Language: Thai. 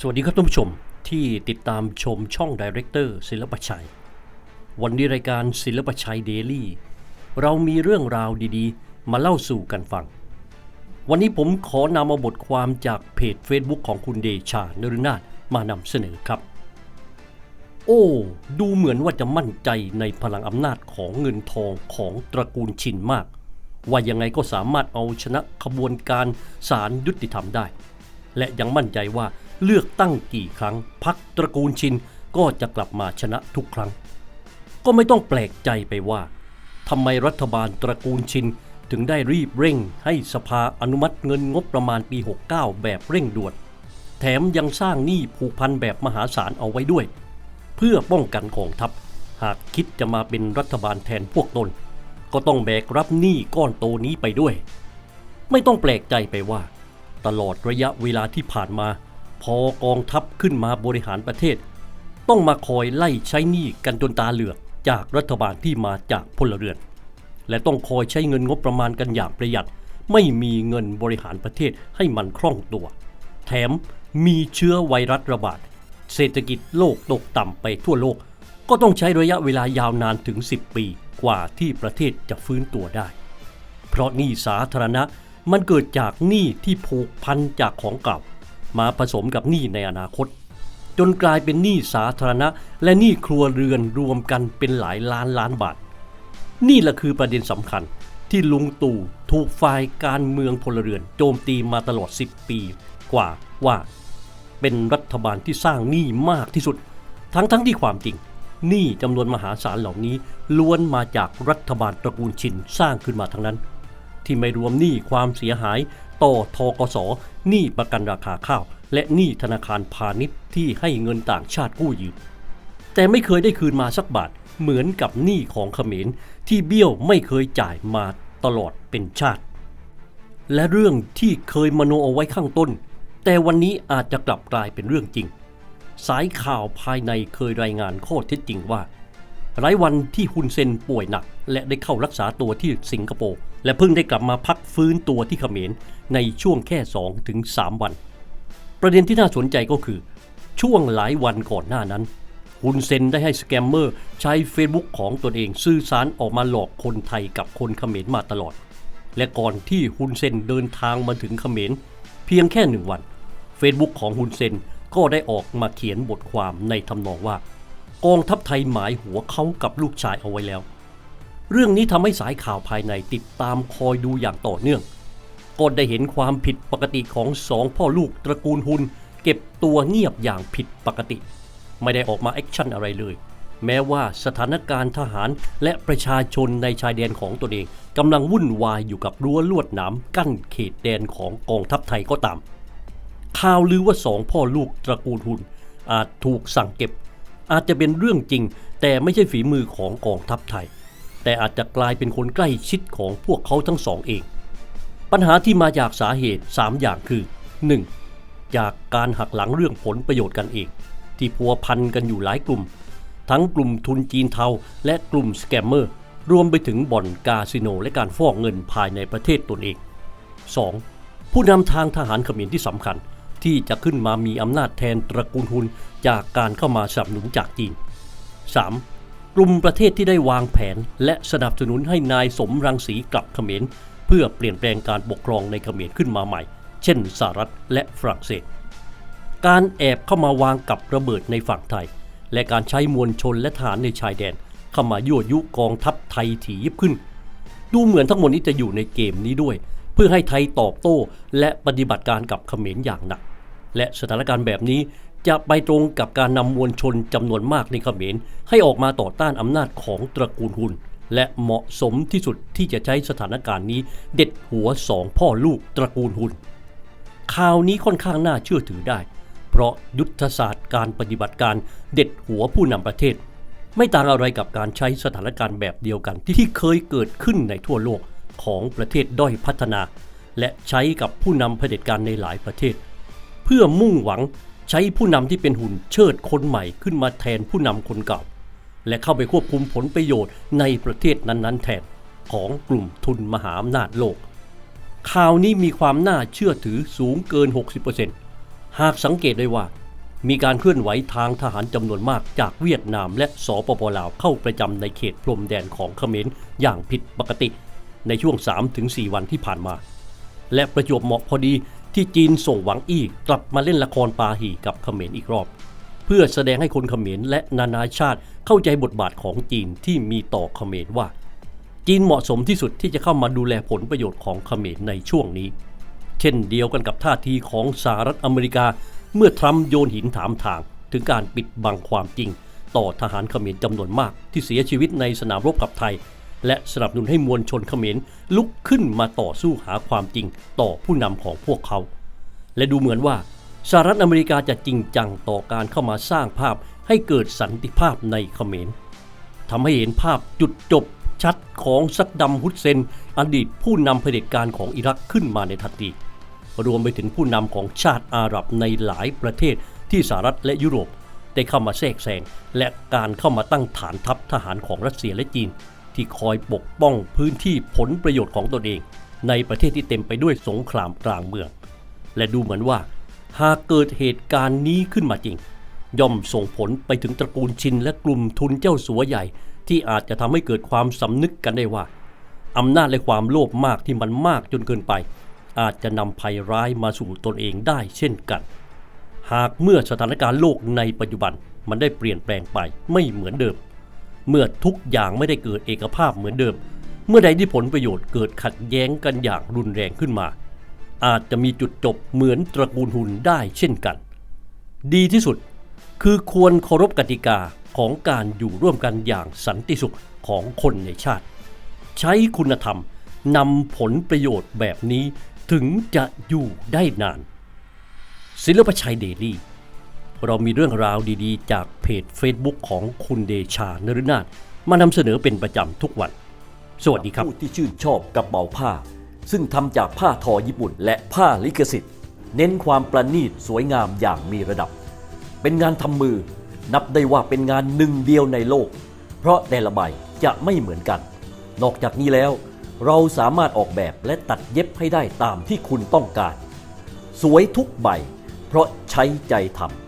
สวัสดีครับท่านผู้ชมที่ติดตามชมช่องดีเรคเตอร์ศิลปชัย วันนี้รายการศิลปชัยเดลี่ เรามีเรื่องราวดีๆ มาเล่าสู่กันฟัง วันนี้ผมขอนำเอาบทความจากเพจ Facebook ของคุณเดชานรุนาถมานำเสนอครับ โอ้ ดูเหมือนว่าจะมั่นใจในพลังอำนาจของเงินทองของตระกูลชินมาก ว่ายังไงก็สามารถเอาชนะขบวนการศาลยุติธรรมได้ และยังมั่นใจว่าเลือกตั้งกี่ครั้งพักตระกูลชินก็จะกลับมาชนะทุกครั้ง ก็ไม่ต้องแปลกใจไปว่าทำไมรัฐบาลตระกูลชินถึงได้รีบเร่งให้สภาอนุมัติเงินงบประมาณปี 69 แบบเร่งด่วน แถมยังสร้างหนี้ผูกพันแบบมหาศาลเอาไว้ด้วย เพื่อป้องกันกองทัพ หากคิดจะมาเป็นรัฐบาลแทนพวกตน ก็ต้องแบกรับหนี้ก้อนโตนี้ไปด้วย ไม่ต้องแปลกใจไปว่า ตลอดระยะเวลาที่ผ่านมา พอกองทัพขึ้นมาบริหารประเทศ ต้องมาคอยไล่ใช้หนี้กันจนตาเหลือกจากรัฐบาลที่มาจากพลเรือน และต้องคอยใช้เงินงบประมาณกันอย่างประหยัด ไม่มีเงินบริหารประเทศให้มันคล่องตัว แถมมีเชื้อไวรัสระบาด เศรษฐกิจโลกตกต่ำไปทั่วโลก ก็ต้องใช้ระยะเวลายาวนานถึง 10 ปีกว่าที่ประเทศจะฟื้นตัวได้ เพราะหนี้สาธารณะ มันเกิดจากหนี้ที่ผูกพันจากของเก่า มาผสมกับหนี้ในอนาคต จนกลายเป็นหนี้สาธารณะ และหนี้ครัวเรือนรวมกันเป็นหลายล้านล้านบาท นี่แหละคือประเด็นสำคัญที่ลุงตู่ถูกฝ่ายการเมืองพลเรือน โจมตีมาตลอด 10 ปีกว่าว่า เป็นรัฐบาลที่สร้างหนี้มากที่สุด ทั้งทั้งที่ความจริงหนี้จำนวนมหาศาลเหล่านี้ ล้วนมาจากรัฐบาลตระกูลชินสร้างขึ้นมาทั้งนั้น ที่ไม่รวมหนี้ความเสียหายต่อทกสหนี้ประกันราคาข้าว และหนี้ธนาคารพาณิชย์ที่ให้เงินต่างชาติกู้ยืมแต่ไม่เคยได้คืนมาสักบาทเหมือนกับหนี้ของเขมรที่เบี้ยวไม่เคยจ่ายมาตลอดเป็นชาติ และเรื่องที่เคยมโนเอาไว้ข้างต้น แต่วันนี้อาจจะกลับกลายเป็นเรื่องจริง สายข่าวภายในเคยรายงานข้อเท็จจริงว่าหลายวันที่ฮุนเซนป่วยหนัก และได้เข้ารักษาตัวที่สิงคโปร์ และเพิ่งได้กลับมาพักฟื้นตัวที่เขมรในช่วงแค่ 2-3ถึง3วัน ประเด็นที่น่าสนใจก็คือ ช่วงหลายวันก่อนหน้านั้นฮุนเซนได้ให้สแกมเมอร์ใช้เฟซบุ๊กของตนเองสื่อสารออกมาหลอกคนไทยกับคนเขมรมาตลอด และก่อนที่ฮุนเซนเดินทางมาถึงเขมร เพียงแค่หนึ่งวัน Facebook ของฮุนเซนก็ได้ออกมาเขียนบทความในทำนองว่า กองทัพไทยหมายหัวเขากับลูกชายเอาไว้แล้ว เรื่องนี้ทำให้สายข่าวภายในติดตามคอยดูอย่างต่อเนื่อง ก็ได้เห็นความผิดปกติของสองพ่อลูกตระกูลฮุน เก็บตัวเงียบอย่างผิดปกติ ไม่ได้ออกมาแอคชั่นอะไรเลย แม้ว่าสถานการณ์ทหารและประชาชนในชายแดนของตนเองกำลังวุ่นวายอยู่กับรั้วลวดหนามกั้นเขตแดนของกองทัพไทยก็ตาม ข่าวลือว่าสองพ่อลูกตระกูลหุน อาจถูกสั่งเก็บ อาจจะเป็นเรื่องจริง แต่ไม่ใช่ฝีมือของกองทัพไทย แต่อาจจะกลายเป็นคนใกล้ชิดของพวกเขาทั้งสองเอง ปัญหาที่มาจากสาเหตุ 3 อย่างคือ 1. จากการหักหลังเรื่องผลประโยชน์กันเอง ที่พัวพันกันอยู่หลายกลุ่ม ทั้งกลุ่มทุนจีนเทา และกลุ่มสแกมเมอร์ รวมไปถึงบ่อนคาสิโนและการฟอกเงินภายในประเทศตนเอง 2. ผู้นำทางทหารเขมรที่สำคัญที่จะขึ้นมามีอำนาจแทนตระกูลหุนจากการเข้ามาสนับสนุนจากจีน 3. ลุ่มประเทศที่ได้วางแผน และสนับสนุนให้นายสมรังสีกลับเขมร เพื่อเปลี่ยนแปลงการปกครองในเขมรขึ้นมาใหม่ เช่นสหรัฐและฝรั่งเศส การแอบเข้ามาวางกับระเบิดในฝั่งไทย และการใช้มวลชนและทหารในชายแดน เข้ามายั่วยุกองทัพไทยถี่ยิบขึ้น ดูเหมือนทั้งหมดนี้จะอยู่ในเกมนี้ด้วย เพื่อให้ไทยตอบโต้ และปฏิบัติการกับเขมรอย่างหนักและสถานการณ์แบบนี้ จะไปตรงกับการนำมวลชนจำนวนมากในเขมรให้ออกมาต่อต้านอำนาจของตระกูลหุน และเหมาะสมที่สุดที่จะใช้สถานการณ์นี้เด็ดหัวสองพ่อลูกตระกูลหุนข่าวนี้ค่อนข้างน่าเชื่อถือได้ เพราะยุทธศาสตร์การปฏิบัติการเด็ดหัวผู้นำประเทศ ไม่ต่างอะไรกับการใช้สถานการณ์แบบเดียวกันที่เคยเกิดขึ้นในทั่วโลกของประเทศด้อยพัฒนา และใช้กับผู้นำเผด็จการในหลายประเทศ เพื่อมุ่งหวัง ใช้ผู้นำที่เป็นหุ่นเชิดคนใหม่ขึ้นมาแทนผู้นำคนเก่า และเข้าไปควบคุมผลประโยชน์ในประเทศนั้นๆ แทนของกลุ่มทุนมหาอำนาจโลก ข่าวนี้มีความน่าเชื่อถือสูงเกิน 60%หากสังเกตได้ว่า มีการเคลื่อนไหวทางทหารจำนวนมากจากเวียดนามและสปปลาวเข้าประจำในเขตพรมแดนของเขมรอย่างผิดปกติ ในช่วง 3-4 วันที่ผ่านมา และประจวบเหมาะพอดี ที่จีนส่งหวังอี้กลับมาเล่นละครปาหีกับเขมรอีกรอบ เพื่อแสดงให้คนเขมรและนานาชาติเข้าใจบทบาทของจีนที่มีต่อเขมรว่า จีนเหมาะสมที่สุดที่จะเข้ามาดูแลผลประโยชน์ของเขมรในช่วงนี้ เช่นเดียวกันกับท่าทีของสหรัฐอเมริกา เมื่อทรัมป์โยนหินถามทาง ถึงการปิดบังความจริง ต่อทหารเขมรจำนวนมากที่เสียชีวิตในสนามรบกับไทย และสนับสนุนให้มวลชนเขมรลุกขึ้นมาต่อสู้หาความจริงต่อผู้นำของพวกเขา และดูเหมือนว่าสหรัฐอเมริกาจะจริงจังต่อการเข้ามาสร้างภาพให้เกิดสันติภาพในเขมรทำให้เห็นภาพจุดจบชัดของซักดัมฮุสเซน อดีตผู้นำเผด็จการของอิรักขึ้นมาในทันทีรวมไปถึงผู้นำของชาติอาหรับในหลายประเทศที่สหรัฐและยุโรป ได้เข้ามาแทรกแซงและการเข้ามาตั้งฐานทัพทหารของรัสเซียและจีน ที่คอยปกป้องพื้นที่ผลประโยชน์ของตนเอง ในประเทศที่เต็มไปด้วยสงครามกลางเมือง และดูเหมือนว่า หากเกิดเหตุการณ์นี้ขึ้นมาจริง ย่อมส่งผลไปถึงตระกูลชินและกลุ่มทุนเจ้าสัวใหญ่ ที่อาจจะทำให้เกิดความสำนึกกันได้ว่าอำนาจและความโลภมากที่มันมากจนเกินไป อาจจะนำภัยร้ายมาสู่ตนเองได้เช่นกัน หากเมื่อสถานการณ์โลกในปัจจุบันมันได้เปลี่ยนแปลงไปไม่เหมือนเดิม เมื่อทุกอย่างไม่ได้เกิดเอกภาพเหมือนเดิม เมื่อใดที่ผลประโยชน์เกิดขัดแย้งกันอย่างรุนแรงขึ้นมา อาจจะมีจุดจบเหมือนตระกูลหุนได้เช่นกัน ดีที่สุดคือควรเคารพกติกาของการอยู่ร่วมกันอย่างสันติสุขของคนในชาติ ใช้คุณธรรมนำผลประโยชน์แบบนี้ถึงจะอยู่ได้นาน ศิลปชัยเดลี่ เรามีเรื่องราวดีๆ จากเพจ Facebook ของคุณเดชานฤนาถมานำเสนอเป็นประจำทุกวัน สวัสดีครับ ผู้ที่ชื่นชอบกระเป๋าผ้า ซึ่งทำจากผ้าทอญี่ปุ่น และผ้าลิขสิทธิ์ เน้นความประณีตสวยงามอย่างมีระดับ เป็นงานทำมือ นับได้ว่าเป็นงานหนึ่งเดียวในโลก เพราะแต่ละใบจะไม่เหมือนกัน นอกจากนี้แล้ว เราสามารถออกแบบและตัดเย็บให้ได้ตามที่คุณต้องการ สวยทุกใบ เพราะใช้ใจทำ